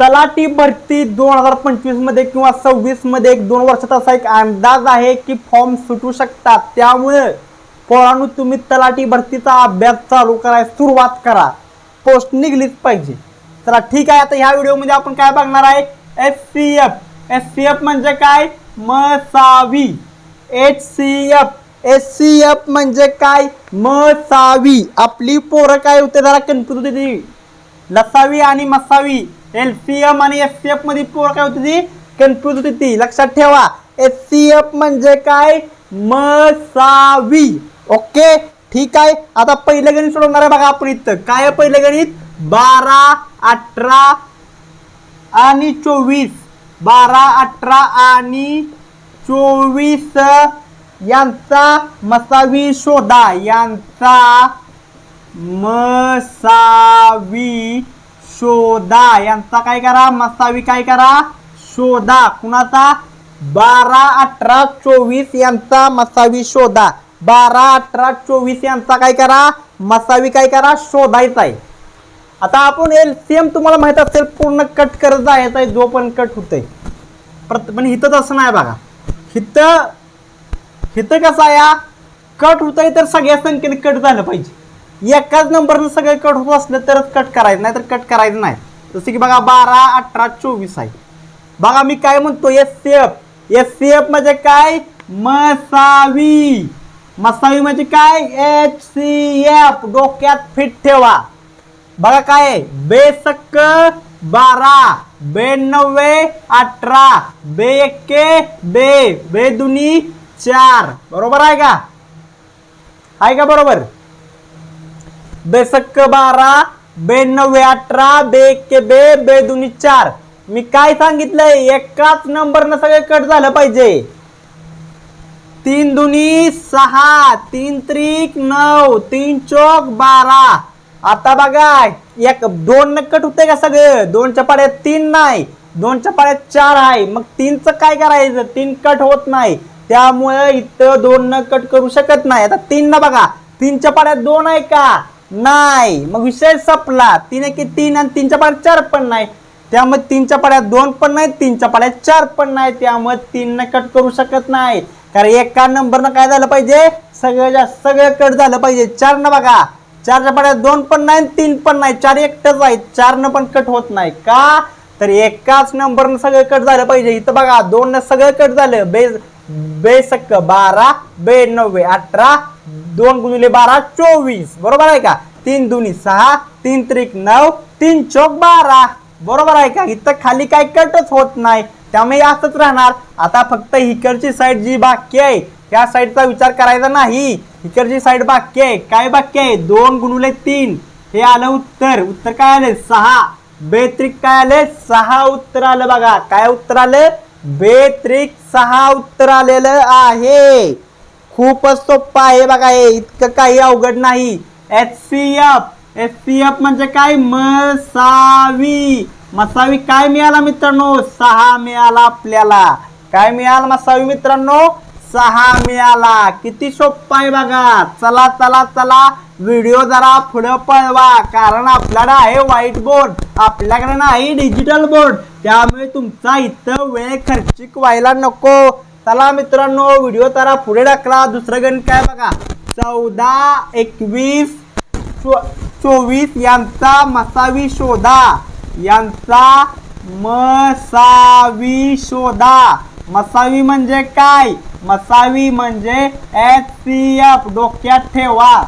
तलाठी भरती दोन हजार पंचवीसमध्ये किंवा सव्वीसमध्ये एक दोन वर्षात असा एक अंदाज आहे की फॉर्म सुटू शकतात. त्यामुळे पोरांनो तुम्ही तलाठी भरतीचा अभ्यास चालू करायला सुरुवात करा. पोस्ट निघलीच पाहिजे. चला ठीक आहे आता ह्या व्हिडिओमध्ये आपण काय बघणार आहे? S C F S C F म्हणजे काय? मसावी. H C F S C F म्हणजे काय? मसावी. आपली पोरं काय होते? जरा कन्फ्युज होते ती. लसावी आणि मसावी. एल पी एम आणि एस सी एफमध्ये पोरं काय होती ती? कन्फ्युज होती ती. लक्षात ठेवा. एस सी एफ म्हणजे काय? मसावी. ओके? ठीक आहे. आता पहिलं गणित सोडवणार आहे बघा आपण इथं. काय पहिलं गणित? बारा अठरा आणि चोवीस. बारा अठरा आणि चोवीस यांचा मसावी शोधा. यांचा मसावी शोधा. यांचा काय करा? मसावी काय करा? शोधा. कुणाचा? बारा अठरा चोवीस यांचा मसावी शोधा. बारा अठरा चोवीस यांचा काय करा? मसावी काय करा? शोधायचा आहे. आता आपण एल सेम तुम्हाला माहीत असेल पूर्ण कट करत जायचं आहे जो पण कट होतंय. प्रत म्हणजे पण हिथं तसं नाही बघा. इथं इथं कसं आहे कट कट होतंय तर सगळ्या संख्येने कट झालं पाहिजे. एकाच नंबरनं सगळे कट होत असलं तरच कट करायचं नाही तर कट करायचं नाही. जसं की बघा बारा अठरा चोवीस आहे. बघा मी काय म्हणतो S C F S C F म्हणजे काय? मसावी. मसावी म्हणजे काय? एच सी एफ डोक्यात फिट ठेवा. बघा काय बेसक्क बारा बेनव्वे अठरा बे एक्के बे बे दुनी चार. बरोबर आहे का? आहे का बरोबर? बेसक्क बारा बेनव्वे अठरा बे के बे बे दुनी चार. मी काय सांगितलंय? एकाच नंबरनं सगळे कट झालं पाहिजे. तीन दुनी सहा तीन त्रिक नऊ तीन चौक बारा. आता बघा एक दोन न कट होते का सगळं? दोनच्या पाड्यात तीन नाही. दोनच्या पाड्यात चार आहे. मग तीनचं काय करायचं? तीन कट होत नाही. त्यामुळे इथं दोन न कट करू शकत नाही. आता तीन ना बघा. तीनच्या पाड्यात दोन आहे का? नाही. मग विषय संपला. तीन की तीन आणि तीनच्या पाड्यात चार पण नाही. त्यामुळे तीनच्या पाड्यात दोन पण नाही तीनच्या पाड्यात चार पण नाही. त्यामुळे तीन न कट करू शकत नाही. कारण एका नंबरनं काय झालं पाहिजे? सगळं सगळं कट झालं पाहिजे. चार न बघा. चारच्या पाड्यात दोन पण नाही तीन पण नाही. चार एकटंच आहे चारनं पण कट होत नाही. का? तर एकाच नंबरनं सगळं कट झालं पाहिजे. इथं बघा दोन सगळं कट झालं. बेज बेसक्क बारा बे नव्वे अठरा दोन गुणिले बारा चोवीस. बरोबर आहे का? तीन दुनी सहा तीन त्रिक नऊ तीन चौक बारा. बरोबर आहे का? इथं खाली काय कटच होत नाही. त्यामुळे असंच राहणार. आता फक्त हिकडची साईड जी बाकी आहे त्या साईडचा विचार करायचा नाही. इकडची साईड बाकी आहे. काय बाकी आहे? दोन गुणुले तीन. हे आलं उत्तर. उत्तर काय आले? सहा. बेत्रिक काय आले? सहा उत्तर आलं बघा. काय उत्तर आलं? बेत्रिक सहा उत्तर आलेलं आहे. खूपच सोप्पा आहे बघा हे. इतकं काही अवघड नाही. H C F H C F म्हणजे काय? मसावी. मसावी काय मिळाला मित्रांनो? सहा मिळाला आपल्याला. काय मिळाला मसावी मित्रांनो? सहा मिळाला. किती सोप्पा आहे बघा. चला चला चला. व्हिडिओ जरा पुढं पळवा कारण आपल्याला आहे व्हाईट बोर्ड आपल्याकडे नाही डिजिटल बोर्ड त्यामुळे तुमचा इथं वेळ खर्चिक व्हायला नको. चला मित्रांनो व्हिडिओ जरा पुढे टाकला दुसरं गणित काय बघा? चौदा एकवीस चो- चोवीस यांचा मसावी शोधा. यांचा मसावी शोधा. मसावी म्हणजे काय? मसावी म्हणजे एच सी एफ डोक्यात ठेवा.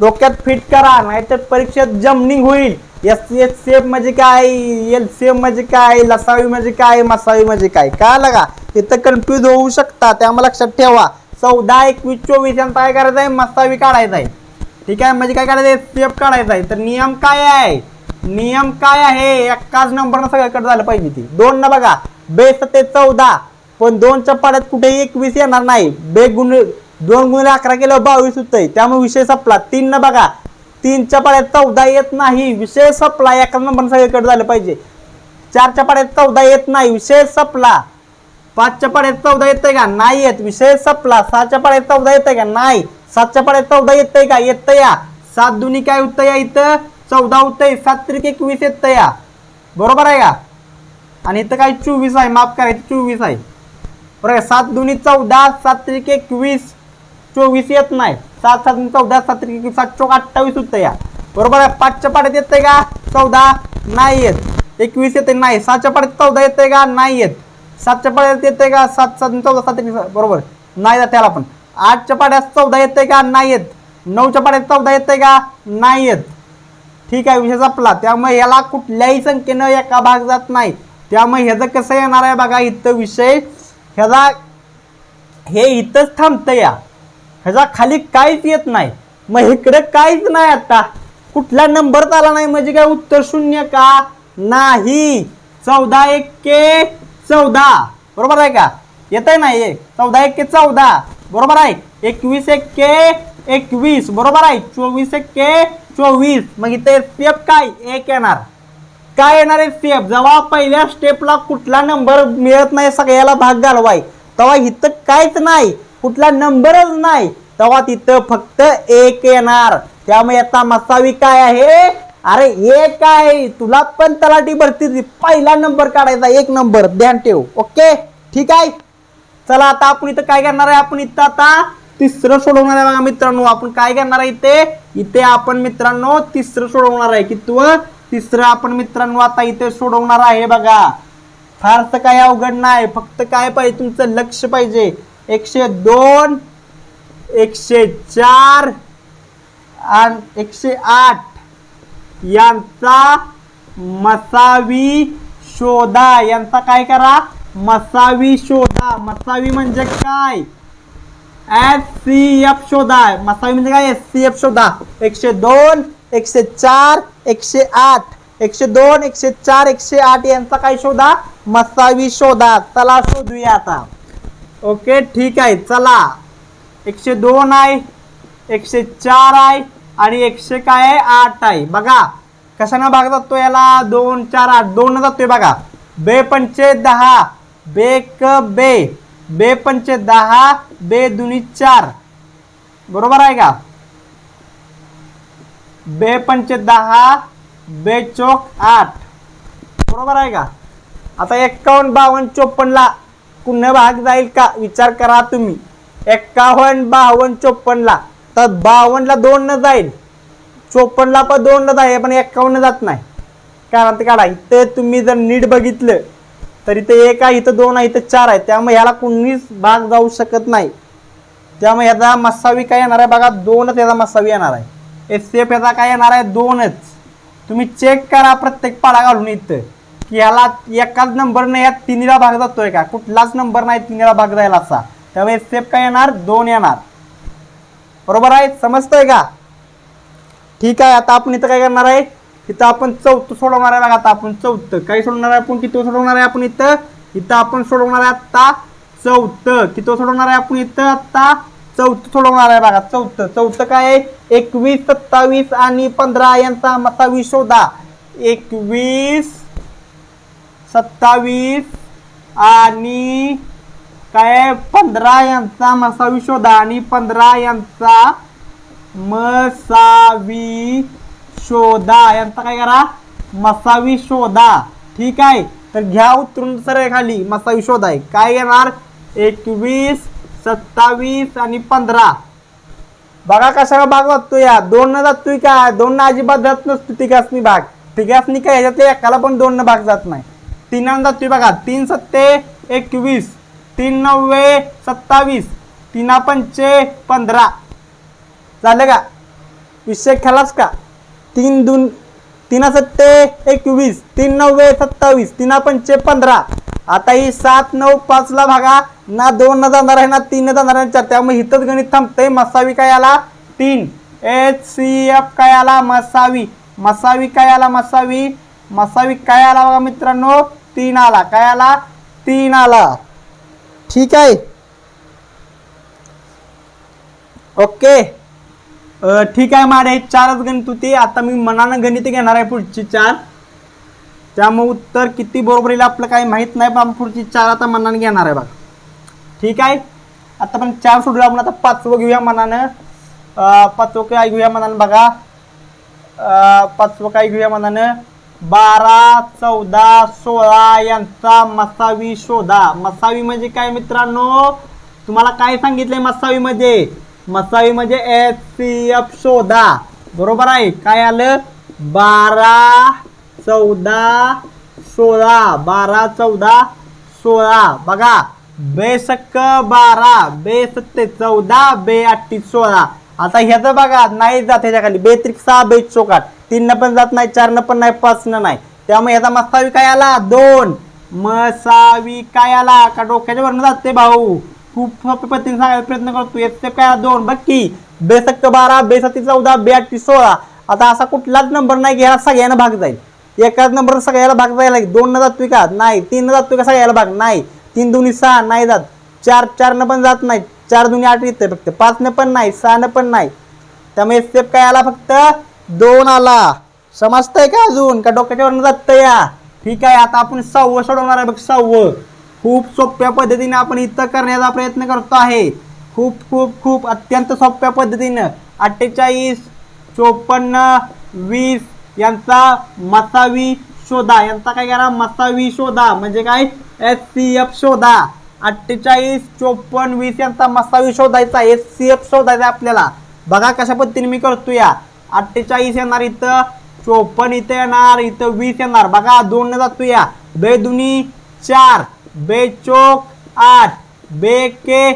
डोक्यात फिट करा नाहीतर परीक्षेत जमनिंग होईल. एस एस सेफ म्हणजे काय? एल सी एम म्हणजे काय? लसावी म्हणजे काय? मसावी म्हणजे काय? का? लगा तिथं कन्फ्यूज होऊ शकता त्यामुळे लक्षात ठेवा. चौदा एकवीस चोवीस यांचा काय करायचं आहे मसावी काढायचा आहे ठीक आहे? म्हणजे काय करायचं एस सी एफ काढायचा आहे तर नियम काय आहे? नियम काय आहे? एकाच नंबरनं सगळ्याकडे झालं पाहिजे ती. दोन ना बघा. बेस ते चौदा. पण दोनच्या पाड्यात कुठेही एकवीस येणार नाही. बे गुण दोन गुणिले अकरा केलं बावीस होतंय. त्यामुळे विषय संपला. तीन न बघा. तीनच्या पाड्यात चौदा येत नाही. विषय संपला. एका नंबर सगळीकडे झालं पाहिजे. चारच्या पाड्यात चौदा येत नाही. विषय संपला. पाचच्या पाड्यात चौदा येतंय का? नाही येत. विषय संपला. सहाच्या पाड्यात चौदा येतंय का? नाही. सातच्या पाड्यात चौदा येतंय का? येतं या. सात दुनी काय होतं या इथं? चौदा होतंय. सात त्रिक एकवीस येतं या. बरोबर आहे का? आणि इथं काय? चोवीस आहे. माफ करायचं चोवीस आहे. बरं सात दोन्ही चौदा सात त्रिक एकवीस. चोवीस येत नाही. सात सात चौदा सात त्रिक सात चौक अठ्ठावीस होतं या. बरोबर आहे? पाचच्या पाड्यात येतंय का? चौदा. नाही येत. एकवीस येते नाही. सातच्या पाड्यात चौदा येतंय का? नाही येत. सातच्या पाड्यात येतंय का? सात सात चौदा सात बरोबर. नाही जात त्याला पण. आठच्या पाड्यात चौदा येतंय का? नाही येत. नऊच्या पाड्यात चौदा येतंय का? नाही येत. ठीक आहे विषय जपला त्यामुळे याला कुठल्याही संख्येनं एका भाग जात नाही. त्यामुळे ह्याचं कसं येणार आहे बघा? इथं विषय. ह्याचा हे इथंच थांबतं या. ह्याचा खाली काहीच येत नाही. मग इकडे काहीच नाही आता. कुठला नंबर आला नाही म्हणजे काय उत्तर शून्य का? नाही. चौदा एक्के चौदा. बरोबर आहे का? येत आहे ना हे चौदा एक्के चौदा. बरोबर आहे? एकवीस एक्के एकवीस. बरोबर आहे? चोवीस एक्के चोवीस. मग इथे स्टेप काय? एक येणार. काय येणार आहे स्टेप जेव्हा पहिल्या स्टेपला कुठला नंबर मिळत नाही सगळ्याला भाग घालवाय. तेव्हा इथं काहीच नाही. कुठला नंबरच नाही तेव्हा तिथं फक्त एक येणार. त्यामुळे आता मसावी काय आहे? अरे एक आहे तुला पण तलाठी भरती पहिला नंबर काढायचा एक नंबर. ध्यान ठेव ओके? ठीक आहे? चला आता आपण इथं काय करणार आहे? आपण इथं आता तिसरं सोडवणार आहे बघा मित्रांनो. आपण काय करणार आहे इथे? इथे आपण मित्रांनो तिसरं सोडवणार आहे. कितव तिसरं आपण मित्रांनो आता इथे सोडवणार आहे बघा. फारसं काय अवघड नाही. फक्त काय पाहिजे? तुमचं लक्ष पाहिजे. एकशे दोन एकशे चार आणि एकशे आठ. यांचा मसावी शोधा. यांचा काय करा? मसावी शोधा. मसावी म्हणजे काय? एस सी एफ शोधा. मसावी म्हणजे काय? एस सी एफ शोधा. एकशे दोन एकशे चार एकशे आठ. एकशे दोन एकशे चार एकशे आठ यांचा काय शोधा? मसावी शोधा. चला शोधूया आता. ओके ठीक आहे चला. एकशे दोन आहे एकशे चार आहे आणि एकशे काय आहे? आठ आहे. बघा कशानं भाग जातो याला? दोन चार आठ. दोन जातोय बघा. बे पंचे दहा. बे क बे. बे पंचे दहा. बे दुनी चार. बरोबर आहे का? बे पंचे दहा. बे चौक आठ. बरोबर आहे का? आता एक्कावन्न बावन्न चोपन्नला पुन्हा भाग जाईल का? विचार करा तुम्ही. एक्कावन्न बावन्न चोपन्नला. तर बावन्नला दोन न जाईल. चोपन्नला पण दोन न जाईल पण एक्कावन्न जात नाही. कारण ते काढा इथं तुम्ही जर नीट बघितलं तर इथं एक आहे इथं दोन आहे इथं चार आहे. त्यामुळे ह्याला कुणीच भाग जाऊ शकत नाही. त्यामुळे ह्याचा मसावी काय येणार आहे? बघा दोनच याचा मसावी येणार आहे. एस सी एफ याचा काय येणार आहे? दोनच. तुम्ही चेक करा प्रत्येक पाडा घालून इथं. याला एकाच नंबरने या तिन्हीला भाग जातोय का? कुठलाच नंबर नाही तिन्हीला भाग जायला असा. त्यामुळे एस काय येणार? दोन येणार. बरोबर आहे? समजतंय का? ठीक आहे आता आपण इथं काय करणार आहे? इथं आपण चौथं सोडवणार आहे बघा आता आपण चौथं. काय सोडवणार आहे आपण? किती सोडवणार आहे आपण इथं? इथं आपण सोडवणार आहे आता चौथं. किती सोडवणार आहे आपण इथं आता? चौथं सोडवणार आहे बघा चौथं. चौथं काय आहे? एकवीस सत्तावीस आणि पंधरा यांचा मसावी शोधा. एकवीस सत्तावीस आणि काय पंधरा यांचा मसावी शोधा आणि पंधरा यांचा मसावी शोधा. यांचा काय करा? मसावी शोधा. ठीक आहे? तर घ्या उतरून सर खाली. मसावी शोधा आहे. काय येणार एकवीस सत्तावीस आणि पंधरा. बघा कशाला भाग जातो या दोन न जातोय का? दोन अजिबात जात नसतो. तिघासनी भाग. तिघासनी काय? याच्यातल्या एकाला पण दोन न भाग जात नाही. तीन जातोय बघा तीन सत्ते एकवीस तीन नव्वे सत्तावीस तीना पंचे पंधरा. झालं का? विषय खेळाच का? तीन दोन तीना सत्ते एकवीस तीन नव्वे सत्तावीस तीना पंचे पंधरा. आता ही सात नऊ पाचला भागा. ना दोन न जाणार आहे ना तीन न जाणार आहे चार. त्यामुळे हिथंच गणित थांबतंय. मसावी काय आला? तीन. एच सी एफ काय आला? मसावी. मसावी काय आला? मसावी. मसावी काय आला बघा मित्रांनो? तीन आला काय आला? तीन आला ठीक आहे? ओके. ठीक आहे माडे चारच गणित होती. आता मी मनानं गणित घेणार आहे पुढची चार. त्यामुळे उत्तर किती बरोबर येईल आपलं काही माहीत नाही पण पुढची चार आता मनानं घेणार आहे बघा. ठीक आहे? आता पण चार सोडूया आपण आता पाचवं घेऊया मनानं. पाचवं काय घेऊया मनानं बघा. पाचवं काय घेऊया मनानं? बारा चौदा सोळा यांचा मसावी शोधा. मसावी म्हणजे काय मित्रांनो? तुम्हाला काय सांगितलंय मसावी मध्ये मसावी म्हणजे एच सी एफ शोधा. बरोबर आहे? काय आलं? बारा चौदा सोळा. बारा चौदा सोळा. बघा. बेसक्क बारा बे सत्ते चौदा बे अठ्ठी सोळा. आता ह्याचं बघा. नाही जात ह्याच्या खाली बे त्रिक सहा बे चौकाट तीन पण जात नाही चारनं पण नाही पाचनं नाही. त्यामुळे याचा मसावी काय आला? दोन. मसावी काय आला? का डोक्याच्या वरनं जाते भाऊ. खूप सोप्या पद्धतीने सांगायला प्रयत्न करतो. एक काय आला? दोन. बघ की बेसक्क बारा बेसत्ती चौदा बे अठ्ठी सोळा. आता असा कुठलाच नंबर नाही घ्या सगळ्यांना भाग जाईल. एकाच नंबर सगळ्याला भाग जायला दोन न जातोय का? नाही. तीन न जातोय का? सगळ्याला भाग. नाही. तीन दोन्ही सहा. नाही जात. चार चारनं पण जात नाही. चार दोन्ही आठ येते फक्त. पाचनं पण नाही. सहा पण नाही. त्यामुळे स्टेप काय आला? फक्त दोन आला. समजतंय का अजून? का डोक्याच्या वरनं जात या? ठीक आहे आता आपण सहावं सोडवणार आहे बघ सहावं. खूप सोप्या पद्धतीने आपण इथं करण्याचा प्रयत्न करतो आहे. खूप खूप खूप अत्यंत सोप्या पद्धतीनं. अठ्ठेचाळीस चोपन्न वीस यांचा मसावी शोधा. यांचा काय करा? मसावी शोधा. म्हणजे काय? एस सी एफ शोधा. अठ्ठेचाळीस चोपन्न वीस यांचा मसावी शोधायचा. एस सी एफ शोधायचा आपल्याला. बघा कशा पद्धतीने मी करतो या. अठ्ठेचाळीस येणार इथं चोपन्न इथं येणार इथं वीस येणार. बघा दोन जातो या बे दुनी चार. बे चोक आठ. बे के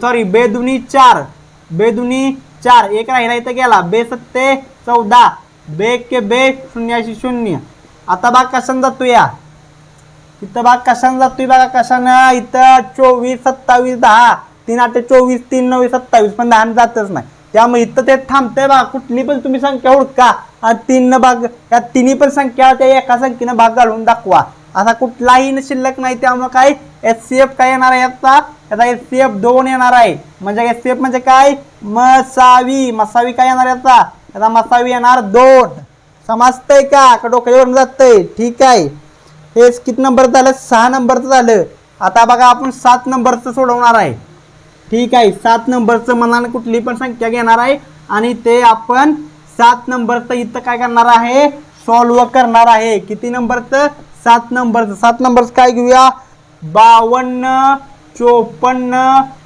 सॉरी बे दुनी चार. बे दुनी चार. एक राहिला इथं गेला. बे सत्ते चौदा. बे के बे शून्याशी शून्य. आता बघ कशाने जातो या इथं भाग कशाने जातोय बघा कशानं. इथं चोवीस सत्तावीस दहा. तीन आठ चोवीस तीन नऊ सत्तावीस. पण दहा जातच नाही. त्यामुळे इथं ते थांबतंय बा. कुठली पण तुम्ही संख्या ओळखा. आणि तीन भाग या तिन्ही पण संख्या त्या एका संख्येनं भाग घालून दाखवा. असा कुठलाही न शिल्लक नाही त्यामुळे काय? एस सी एफ काय येणार आहे याचा याचा एस सी एफ दोन येणार आहे. म्हणजे एस सी एफ म्हणजे काय? मसावी. मसावी काय येणार याचा याचा मसावी येणार दोन. समजतंय का? का डोक्यावरून जातंय? ठीक आहे. हे किती नंबर झालं? सहा नंबरचं झालं. आता बघा आपण सात नंबरचं सोडवणार आहे. ठीक आहे. सात नंबरचं मनानं कुठली पण संख्या घेणार आहे. आणि ते आपण सात नंबरचं इथं काय करणार आहे? सॉल्व करणार आहे. किती नंबरचं? सात नंबरचं. सात नंबरचं काय घेऊया? बावन्न चोपन्न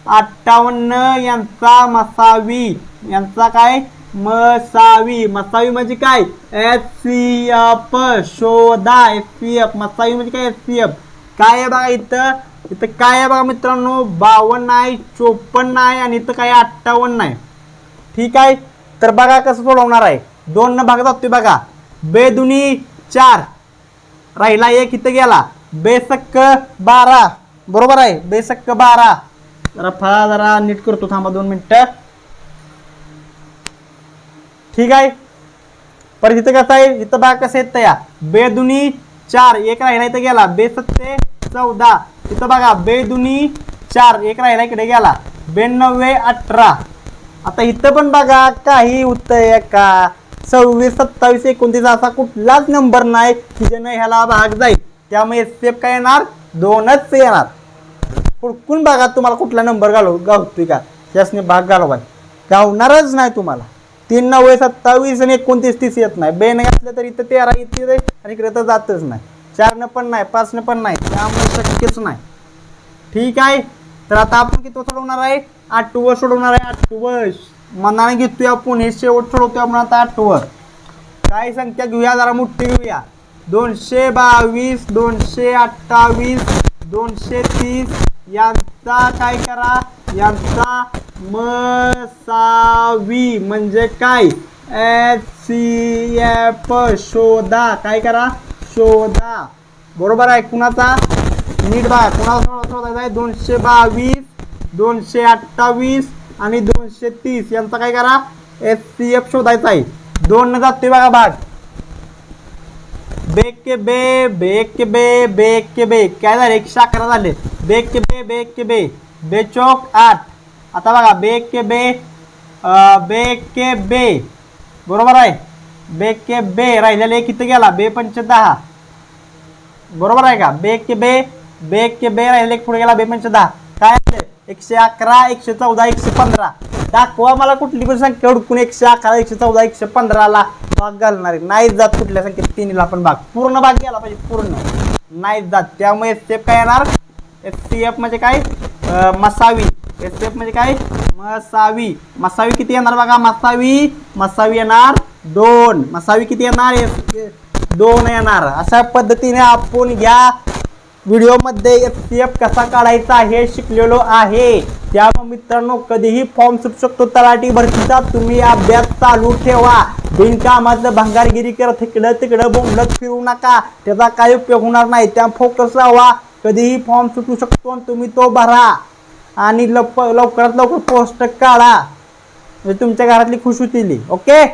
अठ्ठावन्न यांचा मसावी. यांचा काय? मसावी. मसावी म्हणजे काय? एस सी एफ शोधा. एस सी एफ मसावी म्हणजे काय? एस सी एफ काय आहे बघा इथं? इथं काय आहे बघा मित्रांनो? बावन्न आहे चोपन्न आहे आणि इथं काय अठ्ठावन्न आहे. ठीक आहे? तर बघा कसं सोडवणार आहे. दोन न भाग जातोय बघा. बेदुनी चार. राहिला एक इथं गेला. बेसक्क बारा. बरोबर आहे? बेसक्क बारा. जरा फळा जरा नीट करतो थांबा दोन मिनटं. ठीक आहे? परत इथं कसं आहे? इथं बघा कसं येतं या. बेदुनी चार. एक राहिला इथं गेला. बेसत्ते चौदा. इथं बघा बेदुनी चार एक राहिला इकडे गेला. ब्याण्णवे अठरा. आता इथं पण बघा काही उत्तर का? सव्वीस सत्तावीस एकोणतीस असा कुठलाच नंबर नाही की ज्यानं ह्याला भाग जाईल. त्यामुळे सेफ काय येणार? दोनच येणार. हुडकून भागात तुम्हाला कुठला नंबर घालव गावतोय का? त्यासने भाग घालवाय गावणारच नाही तुम्हाला. तीन नव्वे सत्तावीस आणि एकोणतीस तीस येत नाही. बेन घातलं तर इथं तेरा इथे आणि इकडे तर जातच नाही. चारनं पण नाही पाचनं पण नाही त्यामुळे शक्यच नाही. ठीक आहे? तर आता आपण किती सोडवणार आहे? आठवं सोडवणार आहे आठवं. मनाने घेतोय आपण हे शेवट सोडवतोय आपण आता आठवं. काय संख्या घेऊया जरा मोठी घेऊया. दोनशे बावीस दोनशे अठ्ठावीस दोनशे तीस. यांचा काय करा? यांचा मसावी. म्हणजे काय? एच सी एफ शोधा. काय करा? चौदा बरोबर आहे कुणाचा? नीट बघा कुणाचा शोधायचा आहे दोनशे बावीस दोनशे अठ्ठावीस आणि दोनशे तीस. यांचा काय करा? एस सी एफ शोधायचा आहे. दोन न जाते बघा भाग. बेक के बे बेक के बे बेक के बे. काय झाले? एकशे अकरा झाले. बेक के बे बेक के बे. बेचोक आठ. आता बघा बेक के बे बेक के बे. बरोबर आहे? बेक के बे. राहिलेले किती गेला. बे पंच दहा. बरोबर आहे का? बे के बे बे के बे राहिले पुढे गेला बे पंच दहा. काय आले? एकशे अकरा एकशे चौदा एकशे पंधरा. दाखवा मला कुठली पण संख्या हुडकून एकशे अकरा एकशे चौदा एकशे पंधराला भाग घालणार आहे. नाही जात कुठल्या संख्येत तिन्हीला पण भाग. पूर्ण भाग गेला पाहिजे पूर्ण. नाही जात. त्यामुळे एस एफ काय येणार? एस सी एफ म्हणजे काय? मसावी. एस एफ म्हणजे काय? मसावी. मसावी किती येणार बघा? मसावी मसावी येणार दोन. मसावी किती येणार? एस दोन येणार. अशा पद्धतीने आपण घ्या व्हिडिओमध्ये एफ सी एफ कसा काढायचा हे शिकलेलो आहे. त्यामुळे मित्रांनो कधीही फॉर्म सुटू शकतो तलाठी भरतीचा तुम्ही अभ्यास चालू ठेवा. बिनकामातलं भंगारगिरी करत इकडं तिकडं बोंबलत फिरू नका. त्याचा काही उपयोग होणार नाही. त्या फोकस राहा. कधीही फॉर्म सुटू शकतो आणि तुम्ही तो भरा. आणि लवकर लवकरात लवकर पोस्ट काढा. म्हणजे तुमच्या घरातली खुश होतील. ओके?